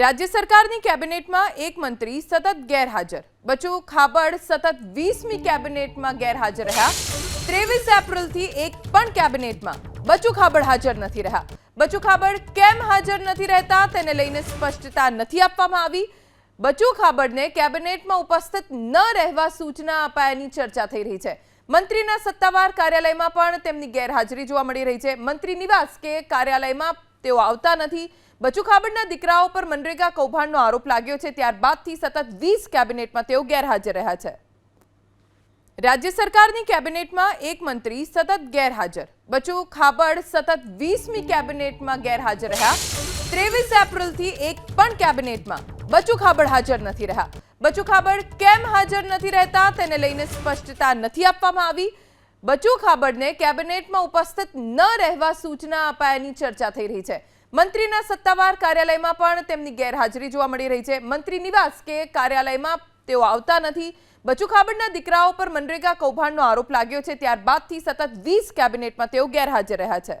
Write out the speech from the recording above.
રાજ્ય સરકારની કેબિનેટમાં એક મંત્રી સતત ગેરહાજર. બચુ ખાબડ સતત વીસમી કેબિનેટમાં ગેરહાજર રહ્યા. ત્રેવીસ એપ્રિલથી એક પણ કેબિનેટમાં બચુ ખાબડ હાજર નથી રહ્યા. બચુ ખાબડ કેમ હાજર નથી રહેતા તેને લઈને સ્પષ્ટતા નથી આપવામાં આવી. બચુ ખાબડને કેબિનેટમાં ઉપસ્થિત ન રહેવા સૂચના અપાયાની ચર્ચા થઈ રહી છે. મંત્રીના સત્તાવાર કાર્યાલયમાં પણ તેમની ગેરહાજરી જોવા મળી રહી છે. મંત્રી નિવાસ કે કાર્યાલયમાં તેઓ આવતા નથી. બચુ ખાબડના દીકરાઓ પર મનરેગા કૌભાંડનો આરોપ લાગ્યો છે, ત્યારબાદથી સતત વીસ કેબિનેટમાં તેઓ ગેરહાજર રહ્યા છે. રાજ્ય સરકારની કેબિનેટમાં એક મંત્રી સતત ગેરહાજર. બચુ ખાબડ સતત વીસમી કેબિનેટમાં ગેરહાજર રહ્યા. ત્રેવીસ એપ્રિલથી એક પણ કેબિનેટમાં બચુ ખાબડ હાજર નથી રહ્યા. બચુ ખાબડ કેમ હાજર નથી રહેતા તેને લઈને સ્પષ્ટતા નથી આપવામાં આવી. બચુ ખાબડને કેબિનેટમાં ઉપસ્થિત ન રહેવા સૂચના અપાયાની ચર્ચા થઈ રહી છે. મંત્રીના સત્તાવાર કાર્યાલયમાં પણ તેમની ગેરહાજરી જોવા મળી રહી છે. મંત્રી નિવાસ કે કાર્યાલયમાં તેઓ આવતા નથી. બચુ ખાબડના દીકરાઓ પર મનરેગા કૌભાંડનો આરોપ લાગ્યો છે. ત્યારબાદથી સતત વીસ કેબિનેટમાં તેઓ ગેરહાજર રહ્યા છે.